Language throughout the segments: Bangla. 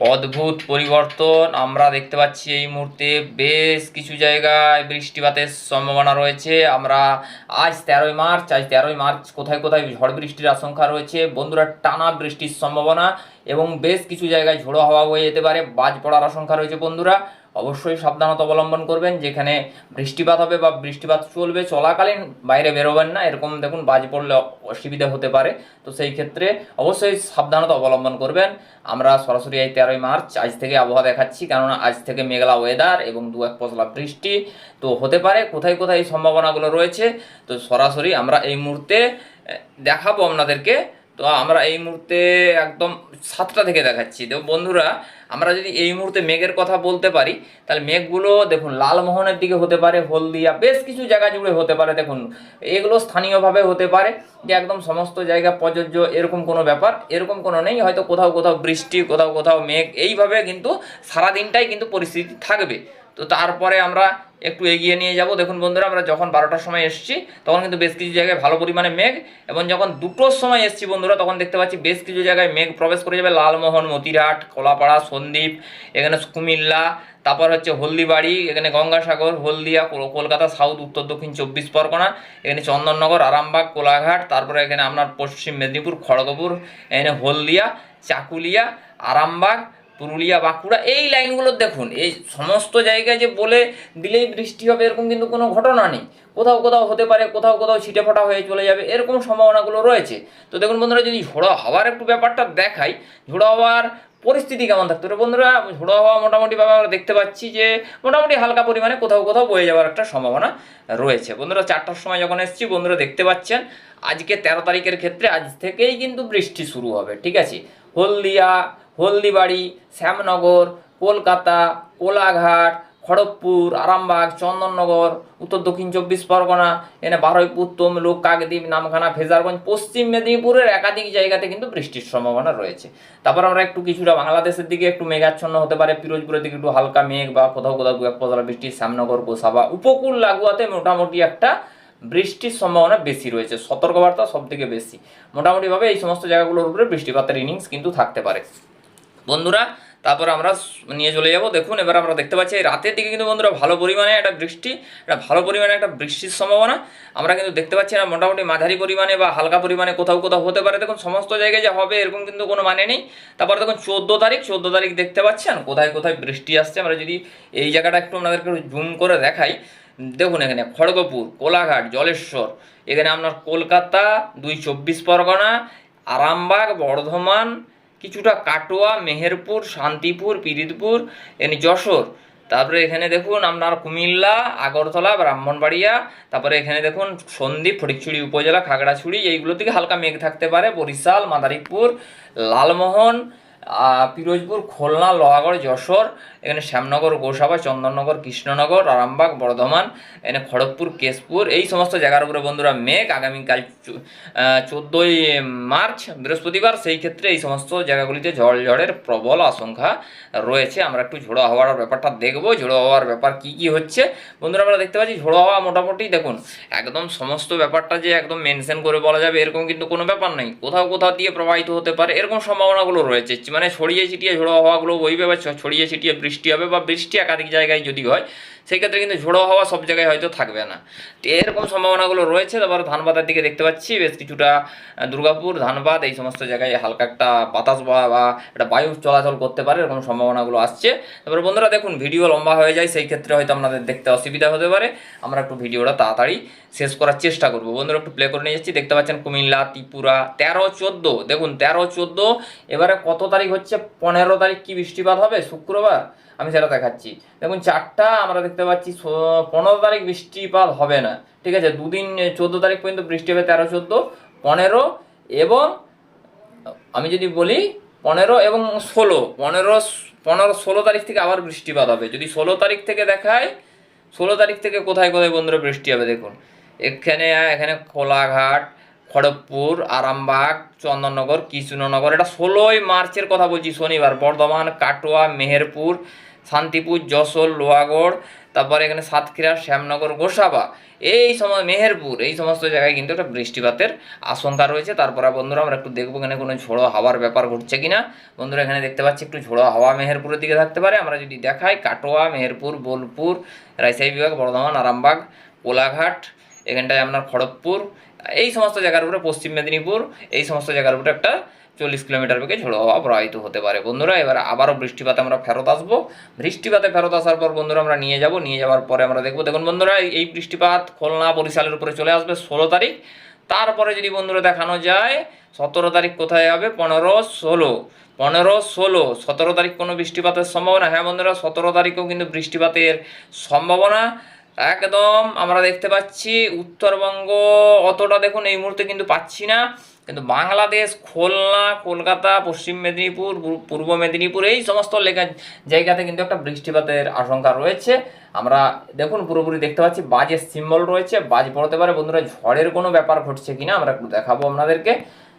অদ্ভুত পরিবর্তন। আমরা দেখতে পাচ্ছি এই মুহূর্তে বেশ কিছু জায়গায় বৃষ্টিপাতের সম্ভাবনা রয়েছে। আমরা আজ তেরোই মার্চ, আজ তেরোই মার্চ কোথায় কোথায় ঝড় বৃষ্টির আশঙ্কা রয়েছে? বন্ধুরা, টানা বৃষ্টির সম্ভাবনা এবং বেশ কিছু জায়গায় ঝোড়ো হাওয়া হয়ে যেতে পারে। বাজ পড়ার আশঙ্কা রয়েছে বন্ধুরা। অবশ্যই সাবধানতা অবলম্বন করবেন। যেখানে বৃষ্টিপাত হবে বা বৃষ্টিপাত চলবে, চলাকালীন বাইরে বেরোবেন না। এরকম দেখুন, বাজ পড়লে অসুবিধা হতে পারে। তো সেই ক্ষেত্রে অবশ্যই সাবধানতা অবলম্বন করবেন। আমরা সরাসরি এই তেরোই মার্চ আজ থেকে আবহাওয়া দেখাচ্ছি। কেননা আজ থেকে মেঘলা ওয়েদার এবং দু এক পশলা বৃষ্টি তো হতে পারে। কোথায় কোথায় এই সম্ভাবনাগুলো রয়েছে, তো সরাসরি আমরা এই মুহূর্তে দেখাবো আপনাদেরকে। তো আমরা এই মুহূর্তে একদম সাতটা থেকে দেখাচ্ছি। তো বন্ধুরা আমরা যদি এই মুহূর্তে মেঘের কথা বলতে পারি, তাহলে মেঘগুলো দেখুন লালমোহনের দিকে হতে পারে, হলদিয়া, বেশ কিছু জায়গা জুড়ে হতে পারে, দেখুন। এগুলো স্থানীয়ভাবে হতে পারে যে একদম সমস্ত জায়গা, প্রযোজ্য, এরকম কোনো ব্যাপার, এরকম কোনো নেই। হয়তো কোথাও কোথাও বৃষ্টি, কোথাও কোথাও মেঘ, এইভাবে কিন্তু সারাদিনটাই কিন্তু পরিস্থিতি থাকবে। তো তারপরে আমরা একটু এগিয়ে নিয়ে যাব। দেখুন বন্ধুরা, আমরা যখন বারোটার সময় এসেছি, তখন কিন্তু বেশ কিছু জায়গায় ভালো পরিমাণে মেঘ এবং যখন দুটোর সময় এসেছি বন্ধুরা, তখন দেখতে পাচ্ছি বেশ কিছু জায়গায় মেঘ প্রবেশ করে যাবে। লালমোহন মতিরাট কলাপাড়া, সন্দ্বীপ, এখানে কুমিল্লা, তারপর হচ্ছে হলদিবাড়ি, এখানে গঙ্গাসাগর, হলদিয়া কলকাতা, সাউথ, উত্তর, দক্ষিণ, চব্বিশ পরগনা, এখানে চন্দননগর, আরামবাগ, কোলাঘাট, তারপরে এখানে আপনার পশ্চিম মেদিনীপুর, খড়গপুর, এখানে হলদিয়া, চাকুলিয়া, আরামবাগ পুরুলিয়া, বাঁকুড়া, এই লাইনগুলো দেখুন। এই সমস্ত জায়গায় যে বলে দিলেই বৃষ্টি হবে, এরকম কিন্তু কোনো ঘটনা নেই। কোথাও কোথাও হতে পারে, কোথাও কোথাও ছিটে ফোটা হয়ে চলে যাবে, এরকম সম্ভাবনাগুলো রয়েছে। তো দেখুন বন্ধুরা, যদি ঝোড়ো হাওয়ার একটু ব্যাপারটা দেখাই, ঝোড়ো হাওয়ার পরিস্থিতি কেমন থাকতে পারে? বন্ধুরা, ঝোড়ো হাওয়া মোটামুটিভাবে আমরা দেখতে পাচ্ছি যে, মোটামুটি হালকা পরিমাণে কোথাও কোথাও বয়ে যাওয়ার একটা সম্ভাবনা রয়েছে। বন্ধুরা, চারটার সময় যখন এসেছি, বন্ধুরা দেখতে পাচ্ছেন, আজকে তেরো তারিখের ক্ষেত্রে আজ থেকেই কিন্তু বৃষ্টি শুরু হবে, ঠিক আছে? হলদিয়া হলদিবাড়ি, শ্যামনগর, কলকাতা, কোলাঘাট, খড়গপুর, আরামবাগ, চন্দননগর, উত্তর দক্ষিণ চব্বিশ পরগনা এখানে বারুইপুর তমলুক কাকদ্বীপ নামখানা ফেজারগঞ্জ পশ্চিম মেদিনীপুরের একাধিক জায়গাতে কিন্তু বৃষ্টির সম্ভাবনা রয়েছে। তারপর আমরা একটু কিছুটা বাংলাদেশের দিকে একটু মেঘাচ্ছন্ন হতে পারে, পিরোজপুরের দিকে একটু হালকা মেঘ বা কোথাও কোথাও এক পশলা বৃষ্টি, শ্যামনগর, গোসাবা, উপকূল লাগোয়াতে মোটামুটি একটা বৃষ্টির সম্ভাবনা বেশি রয়েছে, সতর্কবার্তা সব থেকে বেশি। মোটামুটিভাবে এই সমস্ত জায়গাগুলোর উপরে বৃষ্টিপাতের ইনিংস কিন্তু থাকতে পারে। বন্ধুরা, তারপর আমরা নিয়ে চলে যাব। দেখুন, এবার আমরা দেখতে পাচ্ছি রাতের দিকে কিন্তু বন্ধুরা ভালো পরিমাণে একটা বৃষ্টি, একটা ভালো পরিমাণে একটা বৃষ্টির সম্ভাবনা। আমরা কিন্তু দেখতে পাচ্ছি না মোটামুটি মাঝারি পরিমাণে বা হালকা পরিমাণে কোথাও কোথাও হতে পারে। দেখুন, সমস্ত জায়গায় যে হবে এরকম কিন্তু কোনো মানে নেই। তারপর দেখুন, চোদ্দ তারিখ চোদ্দ তারিখ দেখতে পাচ্ছেন? কোথায় কোথায় বৃষ্টি আসছে? আমরা যদি এই জায়গাটা একটু আপনাদেরকে জুম করে দেখাই। দেখুন এখানে, খড়গপুর, কোলাঘাট, জলেশ্বর, এখানে আপনার কলকাতা, দুই চব্বিশ পরগনা, আরামবাগ, বর্ধমান কিছুটা কাটোয়া, মেহেরপুর, শান্তিপুর, পিরিতপুর, এনে যশোর। তারপরে এখানে দেখুন আপনার কুমিল্লা, আগরতলা, ব্রাহ্মণবাড়িয়া, তারপরে এখানে দেখুন সন্দ্বীপ, ফটিকছড়ি উপজেলা, খাগড়াছুড়ি, এইগুলো থেকে হালকা মেঘ থাকতে পারে, বরিশাল, মাদারীপুর, লালমোহন পিরোজপুর, খুলনা, লোহাগড়, যশোর, এখানে শ্যামনগর, গোসাবা, চন্দননগর, কৃষ্ণনগর আরামবাগ বর্ধমান, এখানে খড়গপুর, কেশপুর, এই সমস্ত জায়গার উপরে বন্ধুরা মেঘ আগামীকাল চোদ্দোই মার্চ, বৃহস্পতিবার, সেই ক্ষেত্রে এই সমস্ত জায়গাগুলিতে ঝড় ঝড়ের প্রবল আশঙ্কা রয়েছে। আমরা একটু ঝোড়ো হাওয়ার ব্যাপারটা দেখব। ঝোড়ো হওয়ার ব্যাপার কি কি হচ্ছে? বন্ধুরা, আমরা দেখতে পাচ্ছি ঝোড়ো হাওয়া মোটামুটি দেখুন, একদম সমস্ত ব্যাপারটা যে একদম মেনশন করে বলা যাবে, এরকম কিন্তু কোনো ব্যাপার নেই। কোথাও কোথাও দিয়ে প্রবাহিত হতে পারে, এরকম সম্ভাবনাগুলো রয়েছে। মানে ছড়িয়ে ছিটিয়ে ঝোড়ো হওয়াগুলো বইবে বা ছড়িয়ে ছিটিয়ে বৃষ্টি হবে বা বৃষ্টি একাধিক জায়গায় যদি হয় সেই ক্ষেত্রে কিন্তু ঝোড়ো হাওয়া সব জায়গায় হয়তো থাকবে না। তো এরকম সম্ভাবনাগুলো রয়েছে তারপর ধানবাদের দিকে দেখতে পাচ্ছি, বেশ কিছুটা দুর্গাপুর ধানবাদ এই সমস্ত জায়গায় হালকা একটা বাতাস বা বা একটা বায়ু চলাচল করতে পারে, এরকম সম্ভাবনাগুলো আসছে। তারপরে বন্ধুরা দেখুন ভিডিও লম্বা হয়ে যায়, সেই ক্ষেত্রে হয়তো আপনাদের দেখতে অসুবিধা হতে পারে। আমরা একটু ভিডিওটা তাড়াতাড়ি শেষ করার চেষ্টা করব। বন্ধুরা একটু প্লে করে নিয়ে যাচ্ছি, দেখতে পাচ্ছেন কুমিল্লা, ত্রিপুরা, তেরো, চোদ্দ, দেখুন, তেরো, চোদ্দ, এবারে কত তারিখ হচ্ছে? পনেরো তারিখ কি বৃষ্টিপাত হবে? শুক্রবার? আমি সেটা দেখাচ্ছি দেখুন, চারটা আমরা দেখতে পাচ্ছি পনেরো তারিখ বৃষ্টিপাত হবে না। ঠিক আছে, দুদিন, চোদ্দ তারিখ পর্যন্ত বৃষ্টি হবে, তেরো, চোদ্দ, পনেরো এবং, আমি যদি বলি, পনেরো এবং ষোলো। পনেরো পনেরো, ষোলো তারিখ থেকে আবার বৃষ্টিপাত হবে। যদি ষোলো তারিখ থেকে দেখায় ষোলো তারিখ থেকে কোথায় কোথায় বন্ধুরা বৃষ্টি হবে, দেখুন। এখানে এখানে কোলাঘাট খড়গপুর, আরামবাগ, চন্দননগর কৃষ্ণনগর এটা ষোলোই মার্চের কথা বলছি, শনিবার। বর্ধমান, কাটোয়া, মেহেরপুর, শান্তিপুর, যশোর, লোহাগড়, তারপরে এখানে সাতক্ষীরা, শ্যামনগর, গোসাবা। এই সময় মেহেরপুর, এই সমস্ত জায়গায় কিন্তু একটা বৃষ্টিপাতের আশঙ্কা রয়েছে। তারপরে বন্ধুরা, আমরা একটু দেখব এখানে কোনো ঝোড়ো হাওয়ার ব্যাপার ঘটছে কিনা। বন্ধুরা, এখানে দেখতে পাচ্ছি একটু ঝোড়ো হাওয়া মেহেরপুরের দিকে থাকতে পারে। আমরা যদি দেখাই, কাটোয়া, মেহেরপুর, বোলপুর, রাজশাহী বিভাগ, বর্ধমান, আরামবাগ, কোলাঘাট, এখানটায় আপনার খড়গপুর এই সমস্ত জায়গার উপরে পশ্চিম মেদিনীপুর, এই সমস্ত জায়গার উপরে একটা চল্লিশ কিলোমিটার বেগে ঝোড়ো হওয়া প্রবাহিত হতে পারে। বন্ধুরা, এবার আবারও বৃষ্টিপাতে আমরা ফেরত আসব। বৃষ্টিপাতে ফেরত আসার পর বন্ধুরা, আমরা নিয়ে যাব। নিয়ে যাওয়ার পরে আমরা দেখব। দেখুন বন্ধুরা, এই- বৃষ্টিপাত খুলনা বরিশালের উপরে চলে আসবে ষোলো তারিখ। তারপরে যদি বন্ধুরা দেখানো যায়, সতেরো তারিখ কোথায় হবে? পনেরো ষোলো। পনেরো ষোলো। সতেরো তারিখ কোনো বৃষ্টিপাতের সম্ভাবনা? হ্যাঁ বন্ধুরা, সতেরো তারিখেও কিন্তু বৃষ্টিপাতের সম্ভাবনা। একদম আমরা দেখতে পাচ্ছি উত্তরবঙ্গ অতটা দেখুন এই মুহূর্তে কিন্তু পাচ্ছি না। কিন্তু বাংলাদেশ, খুলনা, কলকাতা, পশ্চিম মেদিনীপুর পূর্ব মেদিনীপুর এই সমস্ত লেখা জায়গাতে কিন্তু একটা বৃষ্টিপাতের আশঙ্কা রয়েছে। আমরা দেখুন পুরোপুরি দেখতে পাচ্ছি বাজের সিম্বল রয়েছে। বাজ পড়তে পারে বন্ধুরা, ঝড়ের কোনো ব্যাপার ঘটছে কিনা আমরা একটু দেখাবো আপনাদেরকে।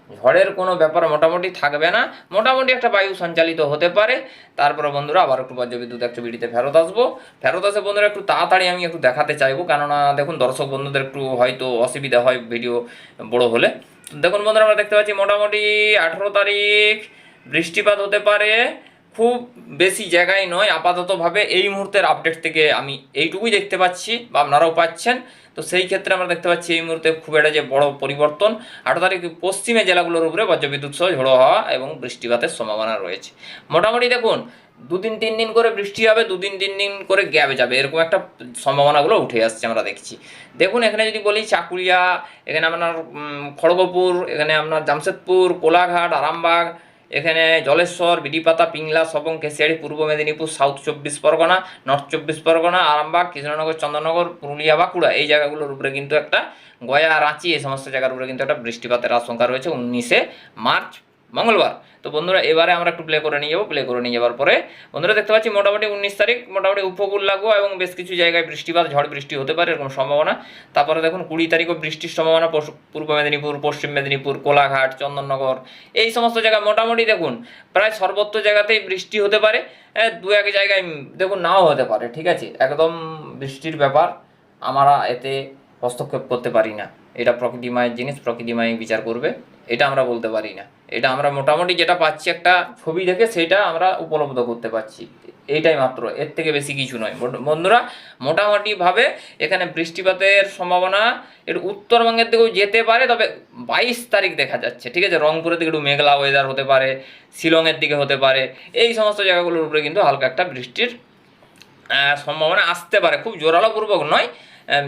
ঝড়ের কোনো ব্যাপার মোটামুটি থাকবে না। মোটামুটি একটা বায়ু সঞ্চালিত হতে পারে। তারপরে বন্ধুরা, আবার একটু বজ্রবিদ্যুৎ বিড়িতে ফেরত আসব। ফেরত আসে বন্ধুরা, একটু তাড়াতাড়ি আমি একটু দেখাতে চাইব। কেননা দেখুন, দর্শক বন্ধুদের একটু হয়তো অসুবিধা হয় ভিডিও বড় হলে। দেখুন বন্ধুরা, আমরা দেখতে পাচ্ছি মোটামুটি আঠেরো তারিখ বৃষ্টিপাত হতে পারে। খুব বেশি জায়গায় নয়, আপাততভাবে এই মুহূর্তের আপডেট থেকে আমি এইটুকুই দেখতে পাচ্ছি বা আপনারাও পাচ্ছেন। তো সেই ক্ষেত্রে আমরা দেখতে পাচ্ছি এই মুহূর্তে খুব একটা যে বড় পরিবর্তন। আঠারো তারিখ পশ্চিমে জেলাগুলোর উপরে বজ্রবিদ্যুৎ সহ ঝোড়ো হওয়া এবং বৃষ্টিপাতের সম্ভাবনা রয়েছে। মোটামুটি দেখুন, দুদিন তিন দিন করে বৃষ্টি হবে, দুদিন তিন দিন করে গ্যাপ যাবে। এরকম একটা সম্ভাবনাগুলো উঠে আসছে আমরা দেখছি। দেখুন, এখানে যদি বলি চাকুরিয়া, এখানে আপনার খড়গপুর, এখানে আপনার জামশেদপুর, কোলাঘাট, আরামবাগ এখানে জলেশ্বর, বিডিপাতা, পিংলা, সবং, কেশিয়াড়ি, পূর্ব মেদিনীপুর সাউথ চব্বিশ পরগনা নর্থ চব্বিশ পরগনা, আরামবাগ কৃষ্ণনগর চন্দ্রনগর, পুরুলিয়া বাঁকুড়া এই জায়গাগুলোর উপরে কিন্তু একটা গয়া, রাঁচি, এই সমস্ত জায়গার উপরে কিন্তু একটা বৃষ্টিপাতের আশঙ্কা রয়েছে। উনিশে মার্চ মঙ্গলবার। তো বন্ধুরা, এবারে আমরা একটু প্লে করে নিয়ে যাব প্লে করে নিয়ে যাওয়ার পরে বন্ধুরা দেখতে পাচ্ছি মোটামুটি উনিশ তারিখ, মোটামুটি উপকূল লাগোয়া এবং বেশ কিছু জায়গায় বৃষ্টিপাত, ঝড় বৃষ্টি হতে পারে এরকম সম্ভাবনা। তারপরে দেখুন কুড়ি তারিখও বৃষ্টির সম্ভাবনা পূর্ব মেদিনীপুর, পশ্চিম মেদিনীপুর, কোলাঘাট, চন্দননগর, এই সমস্ত জায়গায় মোটামুটি দেখুন প্রায় সর্বত্র জায়গাতেই বৃষ্টি হতে পারে। দু এক জায়গায় দেখুন নাও হতে পারে, ঠিক আছে? একদম বৃষ্টির ব্যাপার আমরা এতে হস্তক্ষেপ করতে পারি না। এটা প্রকৃতি মায়ের জিনিস প্রকৃতি মাই বিচার করবে, এটা আমরা বলতে পারি না। এটা আমরা মোটামুটি যেটা পাচ্ছি একটা ছবি দেখে সেটা আমরা উপলব্ধ করতে পারছি। এইটাই মাত্র, এর থেকে বেশি কিছু নয়। বন্ধু- বন্ধুরা, মোটামুটিভাবে এখানে বৃষ্টিপাতের সম্ভাবনা একটু উত্তরবঙ্গের দিকেও যেতে পারে, তবে বাইশ তারিখ দেখা যাচ্ছে, ঠিক আছে? রংপুরের দিকে একটু মেঘলা ওয়েদার হতে পারে, শিলংয়ের দিকে হতে পারে, এই সমস্ত জায়গাগুলোর উপরে কিন্তু হালকা একটা বৃষ্টির সম্ভাবনা আসতে পারে। খুব জোরালোপূর্বক নয়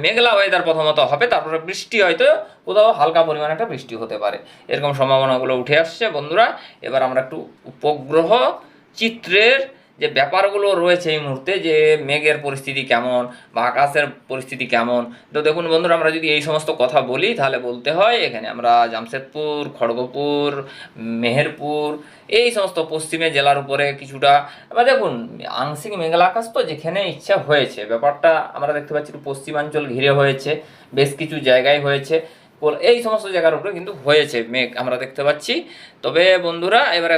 মেঘলা ওয়েদার প্রথমত হবে, তারপরে বৃষ্টি হয়তো কোথাও হালকা পরিমাণে একটা বৃষ্টি হতে পারে। এরকম সম্ভাবনাগুলো উঠে আসছে বন্ধুরা। এবার আমরা একটু উপগ্রহ চিত্রের যে ব্যাপারগুলো রয়েছে এই মুহূর্তে যে মেঘের পরিস্থিতি কেমন বা আকাশের পরিস্থিতি কেমন। তো দেখুন বন্ধুরা, আমরা যদি এই সমস্ত কথা বলি, তাহলে বলতে হয় এখানে আমরা জামশেদপুর, খড়গপুর, মেহেরপুর, এই সমস্ত পশ্চিমে জেলার উপরে কিছুটা, এবার দেখুন, আংশিক মেঘলা আকাশ তো যেখানে ইচ্ছা হয়েছে। ব্যাপারটা আমরা দেখতে পাচ্ছি একটু পশ্চিমাঞ্চল ঘিরে হয়েছে, বেশ কিছু জায়গায় হয়েছে। এই সমস্ত জায়গার উপরে কিন্তু হয়েছে মেঘ, আমরা দেখতে পাচ্ছি। তবে বন্ধুরা, এবারে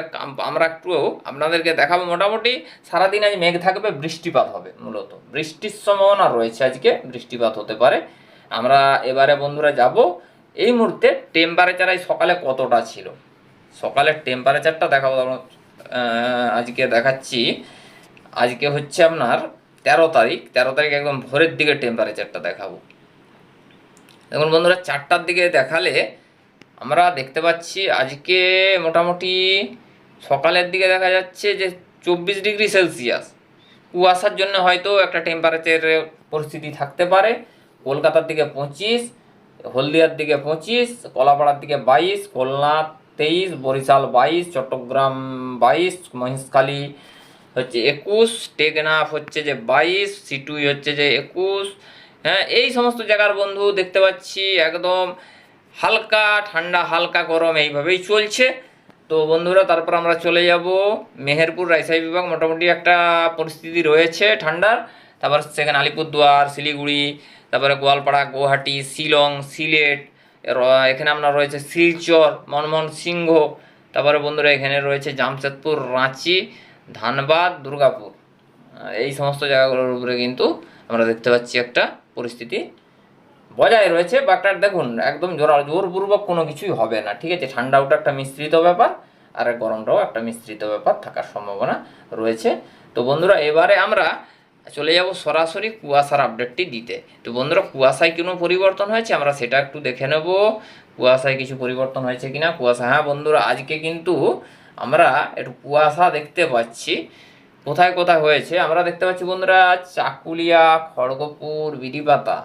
আমরা একটু আপনাদেরকে দেখাবো মোটামুটি, সারাদিন আজ মেঘ থাকবে, বৃষ্টিপাত হবে মূলত। বৃষ্টির সম্ভাবনা রয়েছে আজকে, বৃষ্টিপাত হতে পারে। আমরা এবারে বন্ধুরা যাব, এই মুহূর্তে টেম্পারেচার আজ সকালে কতটা ছিল? সকালের টেম্পারেচারটা দেখাবো আজকে দেখাচ্ছি। আজকে হচ্ছে আপনার তেরো তারিখ তেরো তারিখ একদম ভোরের দিকে টেম্পারেচারটা দেখাবো। দেখুন বন্ধুরা চারটার দিকে দেখালে আমরা দেখতে পাচ্ছি আজকে মোটামুটি সকালের দিকে দেখা যাচ্ছে যে চব্বিশ ডিগ্রি সেলসিয়াস। কুয়াশার জন্য হয়তো একটা টেম্পারেচারের পরিস্থিতি থাকতে পারে। কলকাতার দিকে পঁচিশ, হলদিয়ার দিকে পঁচিশ, কলাপাড়ার দিকে বাইশ, খুলনা তেইশ, বরিশাল বাইশ, চট্টগ্রাম বাইশ, মহেশখালী হচ্ছে একুশ, টেকনাফ হচ্ছে যে বাইশ, সিটুই হচ্ছে যে একুশ হ্যাঁ এই সমস্ত জায়গার বন্ধু দেখতে পাচ্ছি, একদম হালকা ঠান্ডা, হালকা গরম এইভাবেই চলছে। তো বন্ধুরা, তারপর আমরা চলে যাব মেহেরপুর রাজশাহী বিভাগ। মোটামুটি একটা পরিস্থিতি রয়েছে ঠান্ডার। তারপর সেখানে আলিপুরদুয়ার, শিলিগুড়ি, তারপরে গোয়ালপাড়া, গুয়াহাটি, শিলং, সিলেট এখানে আপনার রয়েছে শিলচর মনমোহন সিংহ তারপরে বন্ধুরা এখানে রয়েছে জামশেদপুর, রাঁচি, ধানবাদ, দুর্গাপুর। এই সমস্ত জায়গাগুলোর উপরে কিন্তু আমরা দেখতে পাচ্ছি একটা পরিস্থিতি বজায় রয়েছে বাট দেখুন, একদম জোর জোরপূর্বক কোনো কিছুই হবে না, ঠিক আছে? ঠান্ডাও একটা মিশ্রিত ব্যাপার, আর গরমটাও একটা মিশ্রিত ব্যাপার থাকার সম্ভাবনা রয়েছে। তো বন্ধুরা, এবারে আমরা চলে যাব সরাসরি কুয়াশার আপডেটটি দিতে। তো বন্ধুরা, কুয়াশায় কোনো পরিবর্তন হয়েছে? আমরা সেটা একটু দেখে নেব। কুয়াশায় কিছু পরিবর্তন হয়েছে কিনা? কুয়াশা হ্যাঁ বন্ধুরা, আজকে কিন্তু আমরা একটু কুয়াশা দেখতে পাচ্ছি। কোথায় কোথায় হয়েছে? আমরা দেখতে পাচ্ছি বন্ধুরা, চাকুলিয়া, খড়গপুর বিডিপাতা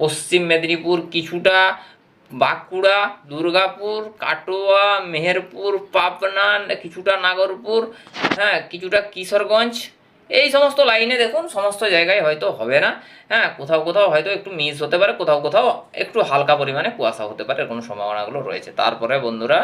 পশ্চিম মেদিনীপুর কিছুটা, বাঁকুড়া, দুর্গাপুর, কাটোয়া, মেহেরপুর, পাবনা, কিছুটা নাগরপুর হ্যাঁ কিছুটা কিশোরগঞ্জ। এই সমস্ত লাইনে দেখুন, সমস্ত জায়গায় হয়তো হবে না। হ্যাঁ কোথাও কোথাও হয়তো একটু মিস হতে পারে, কোথাও কোথাও একটু হালকা পরিমাণে কুয়াশা হতে পারে কোনো সম্ভাবনাগুলো রয়েছে। তারপরে বন্ধুরা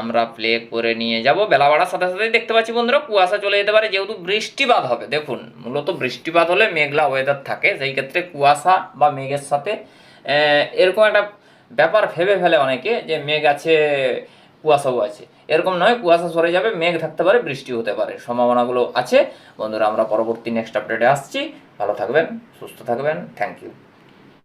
আমরা প্লে করে নিয়ে যাব। বেলা বাড়ার সাথে সাথে দেখতে পাচ্ছি বন্ধুরা, কুয়াশা চলে যেতে পারে, যেহেতু বৃষ্টিপাত হবে। দেখুন, মূলত বৃষ্টিপাত হলে মেঘলা ওয়েদার থাকে, সেই ক্ষেত্রে কুয়াশা বা মেঘের সাথে এরকম একটা ব্যাপার ভেবে ফেলে অনেকে যে মেঘ আছে, কুয়াশাও আছে। এরকম নয়, কুয়াশা সরে যাবে, মেঘ থাকতে পারে, বৃষ্টি হতে পারে, সম্ভাবনাগুলো আছে। বন্ধুরা, আমরা পরবর্তী নেক্সট আপডেটে আসছি। ভালো থাকবেন, সুস্থ থাকবেন থ্যাংক ইউ